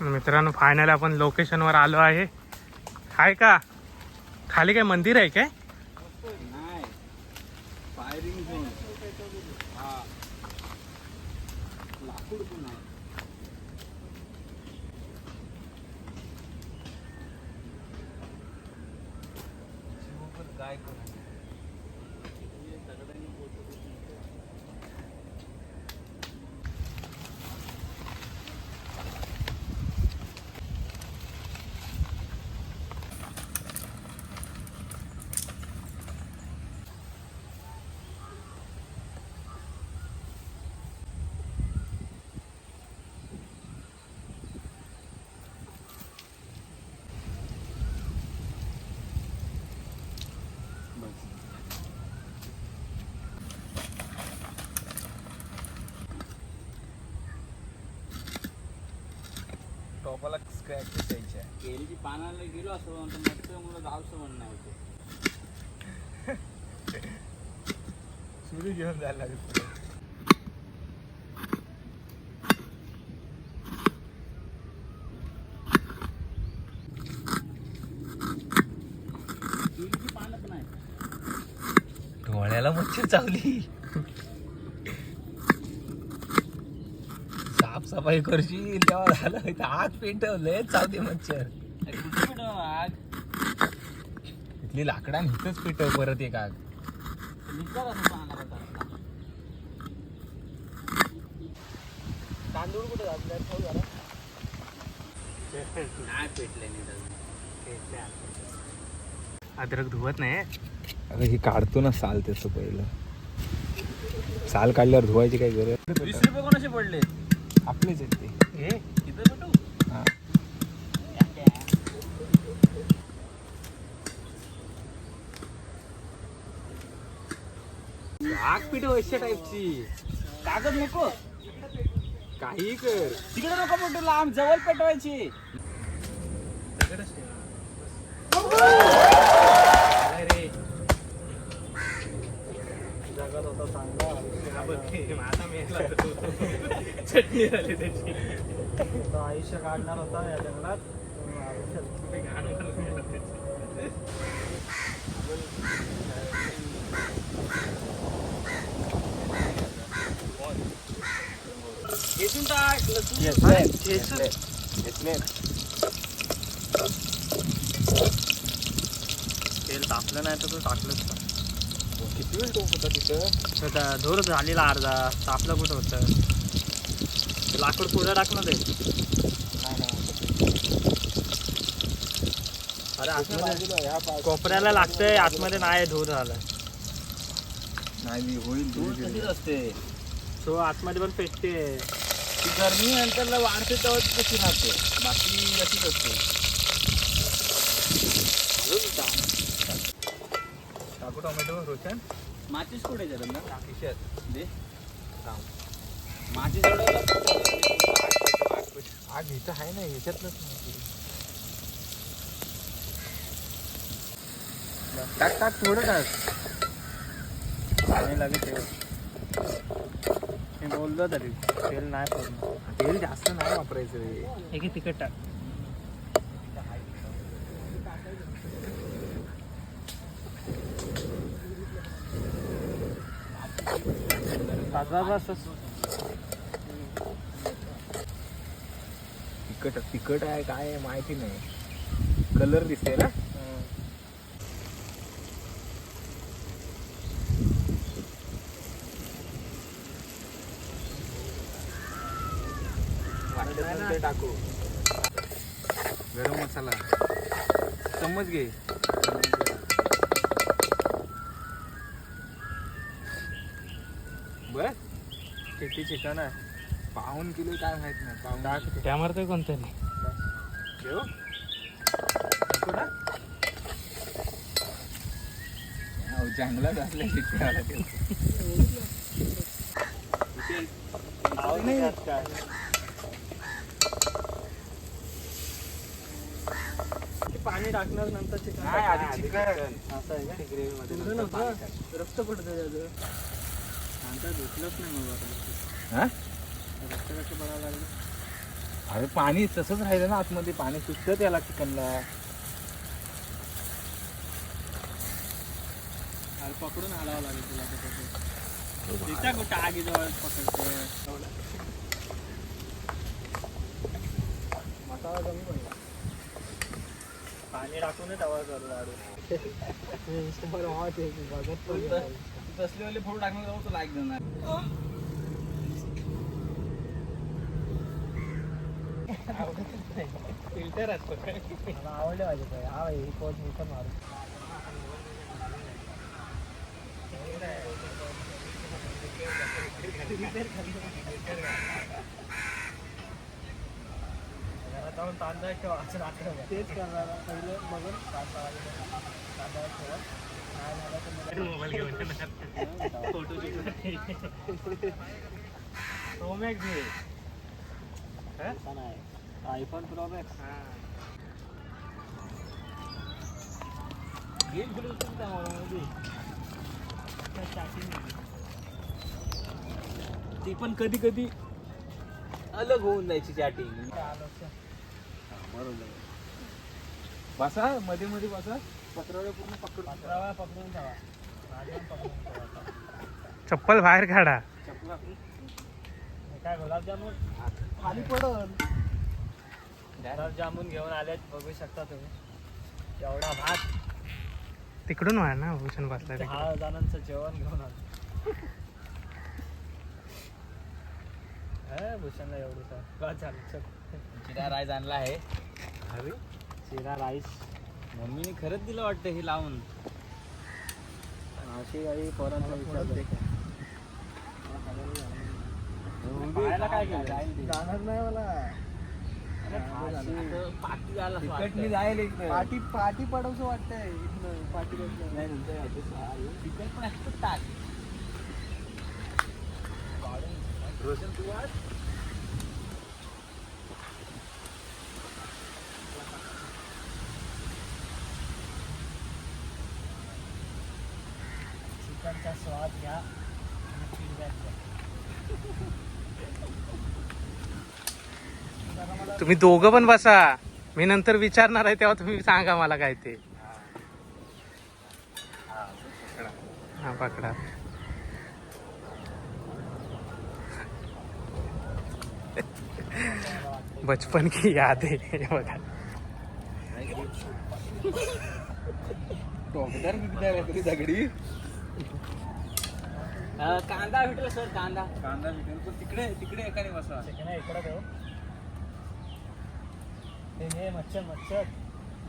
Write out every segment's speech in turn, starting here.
मित्रांनो फायनल आपण लोकेशनवर आलो आहे. काय का? खाली काय मंदिर आहे काय? नाही टॉपाला स्क्रॅचेस केळीची पानाला गेलो असं मस्त म्हणून जावसं म्हणणं होतं. सुरू घेऊन जायला लागेल आहे डोळ्याला मच्छर चावली. सफाई करशील तेव्हा झालं इथं आग पेटवलंय चावते मच्छर. आग इथली लाकडा इथंच पेटव परत एक आग. तांदूळ कुठे जात खाऊ जरा. नाही पेटले नाही अद्रक धुवत नाही. अगं ही काढतो ना साल त्याचं पहिलं. साल काढल्यावर धुवायची काय गरज वीस रुपये कोणाचे पडले? आपलेच आहेत ते. हे किती भेटू हा. आग पेटव अशा टाईपची कागद नको. काही कर. तिकडे नको पेटू लांब जवळ पेटवायची. चटणी झाली त्याची आयुष्य काढणार होता या जंगलात घेतून टाक लसूण तेल तापलं नाही तर तू टाकलंच ना किती वेळ टोप होता तिथं तर धूर झालेला अर्धा तापलं कुठं होतं? ते लाकूड पुढं टाकलं ते. अरे आतमध्ये कोपऱ्याला लागतंय आतमध्ये नाही धूर झालं नाही मी होईल तशीच असते. तो आतमध्ये पण पेटते. ती गरमी नंतरला वाढते तेव्हा ती कशी राहते? बाकी अशीच असते. टाकू टोमॅटो रोशन माचीस कुठे जरा खिशात दे. माचीस एवढं आग इथं आहे ना याच्यातलंच नाही टाक टाक थोडं टाक. पाणी लागेल तेल मी बोललो तरी तेल नाही पूर्ण तेल जास्त नाही वापरायचं रे. एक तिकट टाक. तिकट तिकट तिखट तिखट आहे काय आहे माहिती नाही. कलर दिसते ना? टाकू. गरम मसाला. चम्मच घे. किती चिकन आहे. पाऊन किलो काय माहीत नाही पाऊन टाक त्या मारतोय नको ना? अहो, जंगलात असल्या शेतकऱ्याला ठेव पाणी टाकणार नंतर चिकन नाही, आधी चिकन. असं आहे का? नंतर पाणी. रक्त पडतं त्याचं. हा? अरे पाणी तसंच राहिलं ना आतमध्ये पाणी सुटतं त्याला चिकनला. पकडून हलावं लागेल तुला. तिच्या कुठं आगीजवळ पकडतो पाणी टाकूनच हवा करू लाडू तसलेवाले फोड टाकून जाऊ तर लाईक देणार. फिल्टर असतो आवडले पाहिजे हा भाई पोट मी पण मारू जाऊन तांदळ ठेवा असं रात्रभर तेच करणार. पहिले बघून तांदळा ठेवा काय मग मोबाईल घेऊन फोटो नाही आयफोन प्रोमॅक्स गेम खेळू मोबाईलमध्ये ती पण कधी कधी अलग होऊन जायची चॅटिंग बरोबर बसा मध्ये मध्ये बसा. चप्पल बाहेर काढा. काय गुलाबजामुन? खाली पडल. गुलाबजामुन घेऊन आलेत बघू शकता तुम्ही. एवढा भात. तिकडून वाढ ना भूषण बसला तिकडे. दहा जणांचं जेवण घेऊन आलो. हे भूषणला एवढं झालं चल. जिरा राईस आणला आहे. अरे शिरा राईस. मम्मीने खरंच दिलं वाटतं हे लावून. अशी गाडी पोरांना विचारते खायला काय केलं? जाणार नाही मला. पाठी पाठी पाठी पडवसं वाटतंय इथनं पाठी तिकट पण असतं टाक रोशन तू आज? चिकनचा स्वाद घ्या आणि फीडबॅक द्या. तुम्ही दोघं पण बसा. मी नंतर विचारणार आहे तेव्हा तुम्ही सांगा मला काय ते. हा पकडा. बचपन की याद आहे बघा. टोकदार बिकदार आहे तरी दगडी अं, कांदा भेटेल सर कांदा. कांदा बिकल पण तिकडे तिकडे एकाने बसा इकडं हे घे मच्छर मच्छर.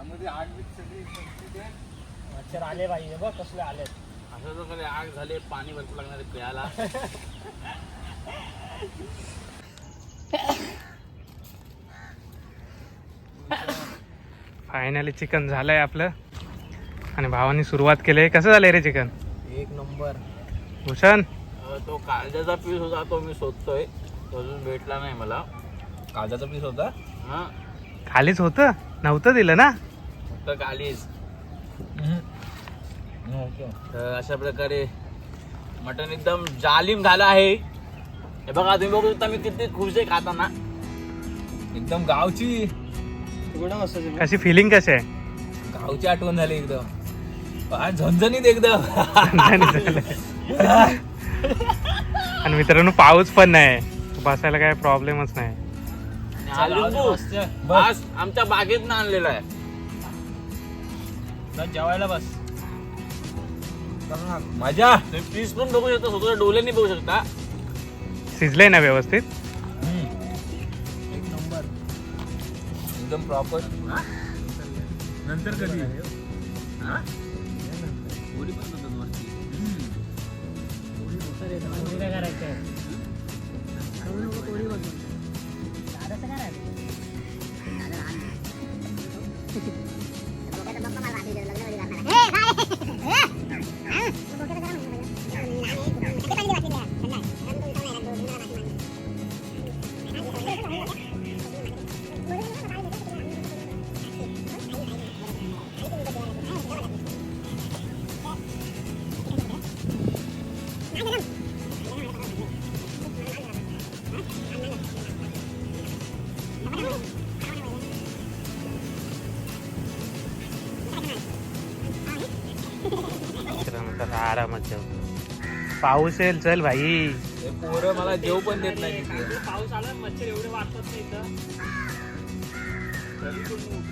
आमध्ये आग बीक सगळी सब्जी दे. मच्छर आले पाहिजे बघ कसले आलेत असं जर कधी आग झाले पाणी भरपूर लागणार आहे प्यायला फायनली चिकन झालंय आपलं. आणि भावानी सुरुवात केली कसं झालंय रे चिकन एक नंबर. भूषण? तो कांद्याचा पीस होता तो मी शोधतोय. तो अजून भेटला नाही मला. कांद्याचा पीस होता? हा. खालीच होतं? नव्हतं दिलं ना? फक्त कालीच तर अशा प्रकारे मटन एकदम जालिम झालं आहे. हे बघा तुम्ही बघू शकता मी किती खुश आहे खाताना. एकदम गावची कशी फिलिंग कशी आहे? गावची आठवण झाली एकदम. फार झणझणीत एकदम. आणि मित्रांनो पाऊस पण नाही. बसायला काय प्रॉब्लेमच नाही. बस. आमच्या बागेत आणलेला आहे. जेवायला बस. मजा. पीस पण बघू शकता स्वतःच्या डोळ्यांनी बघू शकता. शिजलंय ना व्यवस्थित? एक नंबर. एकदम प्रॉपर नंतर कधी? आरामात जाऊ. पाऊस येईल चल भाई. हे पोरं मला जेव पण देत नाही तिथे पाऊस आला मच्छर एवढे वाटतात नाही इथं. तरी पण